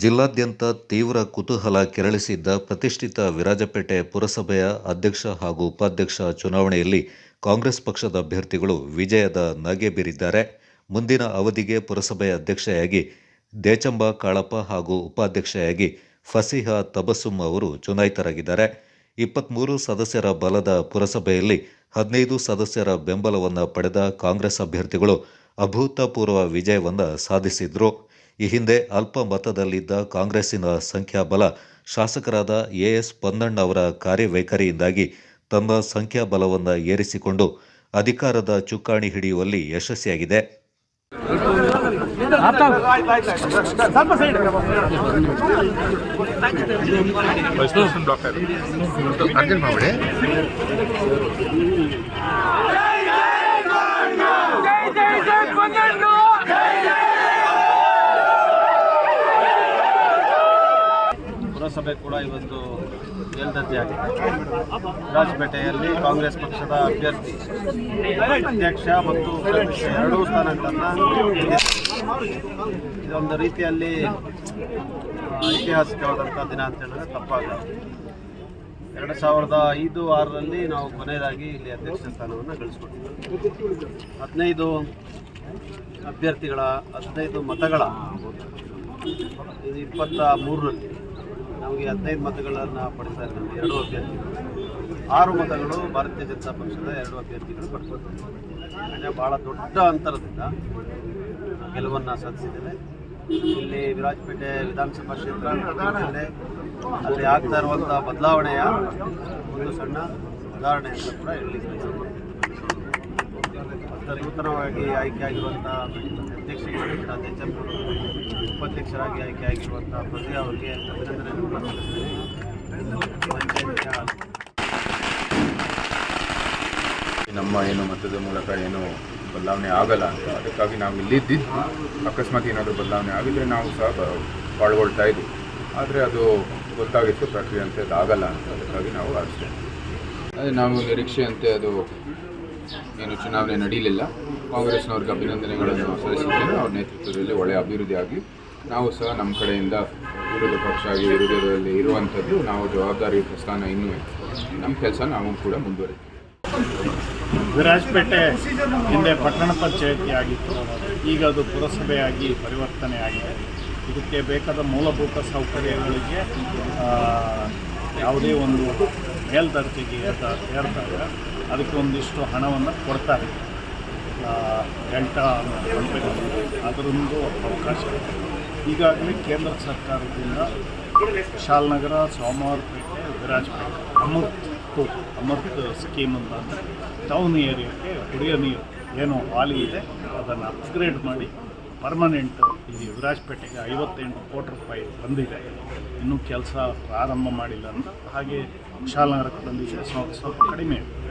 ಜಿಲ್ಲಾದ್ಯಂತ ತೀವ್ರ ಕುತೂಹಲ ಕೆರಳಿಸಿದ್ದ ಪ್ರತಿಷ್ಠಿತ ವಿರಾಜಪೇಟೆ ಪುರಸಭೆಯ ಅಧ್ಯಕ್ಷ ಹಾಗೂ ಉಪಾಧ್ಯಕ್ಷ ಚುನಾವಣೆಯಲ್ಲಿ ಕಾಂಗ್ರೆಸ್ ಪಕ್ಷದ ಅಭ್ಯರ್ಥಿಗಳು ವಿಜಯದ ನಗೆ ಬೀರಿದ್ದಾರೆ. ಮುಂದಿನ ಅವಧಿಗೆ ಪುರಸಭೆಯ ಅಧ್ಯಕ್ಷೆಯಾಗಿ ದೇಚಂಬ ಕಾಳಪ್ಪ ಹಾಗೂ ಉಪಾಧ್ಯಕ್ಷೆಯಾಗಿ ಫಸಿಹ ತಬಸುಮ್ ಅವರು ಚುನಾಯಿತರಾಗಿದ್ದಾರೆ. ಇಪ್ಪತ್ತ್ಮೂರು ಸದಸ್ಯರ ಬಲದ ಪುರಸಭೆಯಲ್ಲಿ ಹದಿನೈದು ಸದಸ್ಯರ ಬೆಂಬಲವನ್ನು ಪಡೆದ ಕಾಂಗ್ರೆಸ್ ಅಭ್ಯರ್ಥಿಗಳು ಅಭೂತಪೂರ್ವ ವಿಜಯವನ್ನು ಸಾಧಿಸಿದ್ರು. ಈ ಹಿಂದೆ ಅಲ್ಪ ಮತದಲ್ಲಿದ್ದ ಕಾಂಗ್ರೆಸ್ಸಿನ ಸಂಖ್ಯಾಬಲ ಶಾಸಕರಾದ ಎಎಸ್ ಪೊನ್ನಣ್ಣ ಅವರ ಕಾರ್ಯವೈಖರಿಯಿಂದಾಗಿ ತನ್ನ ಸಂಖ್ಯಾಬಲವನ್ನು ಏರಿಸಿಕೊಂಡು ಅಧಿಕಾರದ ಚುಕ್ಕಾಣಿ ಹಿಡಿಯುವಲ್ಲಿ ಯಶಸ್ವಿಯಾಗಿದೆ. ಪುರಸಭೆ ಕೂಡ ಇವತ್ತು ಮೇಲ್ದರ್ಜೆ ಆಗಿದೆ. ರಾಜಪೇಟೆಯಲ್ಲಿ ಕಾಂಗ್ರೆಸ್ ಪಕ್ಷದ ಅಭ್ಯರ್ಥಿ, ಅಧ್ಯಕ್ಷ ಮತ್ತು ಎರಡೂ ಸ್ಥಾನಗಳನ್ನು. ಇದೊಂದು ರೀತಿಯಲ್ಲಿ ಐತಿಹಾಸಿಕವಾದಂಥ ದಿನ ಅಂತ ಹೇಳಿದ್ರೆ ತಪ್ಪಾಗಲ್ಲ. ಎರಡು ಸಾವಿರದ ಐದು, ಆರರಲ್ಲಿ ನಾವು ಕೊನೆಯದಾಗಿ ಇಲ್ಲಿ ಅಧ್ಯಕ್ಷ ಸ್ಥಾನವನ್ನು ಗಳಿಸ್ಕೊಟ್ಟಿದ್ದೇವೆ ಹದಿನೈದು ಅಭ್ಯರ್ಥಿಗಳ, ಹದಿನೈದು ಮತಗಳ ಇದು ಇಪ್ಪತ್ತ ಮೂರರಲ್ಲಿ ನಮಗೆ ಹದಿನೈದು ಮತಗಳನ್ನು ಪಡಿಸ್ತಾ ಇದ್ದಾರೆ. ಎರಡು ಅಭ್ಯರ್ಥಿಗಳು. ಆರು ಮತಗಳು ಭಾರತೀಯ ಜನತಾ ಪಕ್ಷದ ಎರಡು ಅಭ್ಯರ್ಥಿಗಳು ಅಂದರೆ ಭಾಳ ದೊಡ್ಡ ಅಂತರದಿಂದ ಗೆಲುವನ್ನು ಸಾಧಿಸಿದ್ದೇವೆ ಇಲ್ಲಿ ವಿರಾಜಪೇಟೆ ವಿಧಾನಸಭಾ ಕ್ಷೇತ್ರ ಅಲ್ಲಿ ಆಗ್ತಾ ಇರುವಂಥ ಬದಲಾವಣೆಯ ಒಂದು ಸಣ್ಣ ಉದಾಹರಣೆ ಅಂತ ಕೂಡ. ಮತ್ತು ನೂತನವಾಗಿ ಆಯ್ಕೆಯಾಗಿರುವಂಥ ಅಧ್ಯಕ್ಷರಾಗಿದ್ದ ಅಧ್ಯಕ್ಷರು ಉಪಾಧ್ಯಕ್ಷರಾಗಿ ಆಯ್ಕೆಯಾಗಿರುವಂಥ ಪ್ರಜೆ ಅವರಿಗೆ ಅಭಿನಂದನೆಯನ್ನು ಕೂಡ ಸಲ್ಲಿಸ್ತೇನೆ ನಮ್ಮ ಏನು ಮತದ ಮೂಲಕ ಏನು ಬದಲಾವಣೆ ಆಗಲ್ಲ ಅಂತ ಅದಕ್ಕಾಗಿ ನಾವು ಇಲ್ಲಿದ್ದಿದ್ದು ಅಕಸ್ಮಾತ್ ಏನಾದರೂ ಬದಲಾವಣೆ ಆಗಿದ್ರೆ ನಾವು ಸಹ ಪಾಲ್ಗೊಳ್ತಾ ಇದ್ವಿ ಆದರೆ ಅದು ಗೊತ್ತಾಗಿತ್ತು ಪ್ರಕ್ರಿಯೆ ಅಂತ ಅದು ಆಗಲ್ಲ ಅಂತ ಅದಕ್ಕಾಗಿ ನಾವು ಅಷ್ಟೇ. ಅದೇ ನಾವು ನಿರೀಕ್ಷೆಯಂತೆ ಅದು ಏನು ಚುನಾವಣೆ ನಡೀಲಿಲ್ಲ. ಕಾಂಗ್ರೆಸ್ನವ್ರಿಗೆ ಅಭಿನಂದನೆಗಳನ್ನು ಸಲ್ಲಿಸಿದ್ದೇನೆ ಅವ್ರ ನೇತೃತ್ವದಲ್ಲಿ ಒಳ್ಳೆಯ ಅಭಿವೃದ್ಧಿಯಾಗಿ ನಾವು ಸಹ ನಮ್ಮ ಕಡೆಯಿಂದ ವಿರೋಧ ಪಕ್ಷ ಆಗಿ ವಿರೋಧದಲ್ಲಿ ಇರುವಂಥದ್ದು ನಾವು ಜವಾಬ್ದಾರಿಯುತ ಸ್ಥಾನ ಇನ್ನೂ ನಮ್ಮ ಕೆಲಸ ನಾವು ಕೂಡ ಮುಂದುವರಿತೀವಿ. ವಿರಾಜಪೇಟೆ ಹಿಂದೆ ಪಟ್ಟಣ ಪಂಚಾಯಿತಿ ಆಗಿತ್ತು. ಈಗ ಅದು ಪುರಸಭೆಯಾಗಿ ಪರಿವರ್ತನೆ ಆಗಿದೆ ಇದಕ್ಕೆ ಬೇಕಾದ ಮೂಲಭೂತ ಸೌಕರ್ಯಗಳಿಗೆ ಯಾವುದೇ ಒಂದು ಮೇಲ್ದರ್ಜೆಗೆ ಏರ್ತಾ ಏರ್ತಾಗ ಅದಕ್ಕೆ ಒಂದಿಷ್ಟು ಹಣವನ್ನು ಕೊಡ್ತಾರೆ. ಡೆಲ್ಟಾ ಅದರೊಂದು ಅವಕಾಶ. ಈಗಾಗಲೇ ಕೇಂದ್ರ ಸರ್ಕಾರದಿಂದ ಶಾಲ್ನಗರ ಸೋಮವಾರಪೇಟೆ, ವಿರಾಜಪೇಟೆ, ಅಮೃತ್ ಅಮೃತ್ ಸ್ಕೀಮ್ ಅಂತ ಅಂದರೆ ಟೌನ್ ಏರಿಯಾಕ್ಕೆ ಕುಡಿಯೋ ನೀರು, ಏನು ವಾಲಿ ಇದೆ, ಅದನ್ನು ಅಪ್ಗ್ರೇಡ್ ಮಾಡಿ ಪರ್ಮನೆಂಟ್ ಇಲ್ಲಿ ವಿರಾಜಪೇಟೆಗೆ ಐವತ್ತೆಂಟು ಕೋಟಿ ರೂಪಾಯಿ ಬಂದಿದೆ. ಇನ್ನೂ ಕೆಲಸ ಪ್ರಾರಂಭ ಮಾಡಿಲ್ಲ ಅಂತ. ಹಾಗೆ ವಿಶಾಲನಗರಕ್ಕೆ ಬಂದಿದೆ. ಸ್ವಲ್ಪ ಸ್ವಲ್ಪ ಕಡಿಮೆ.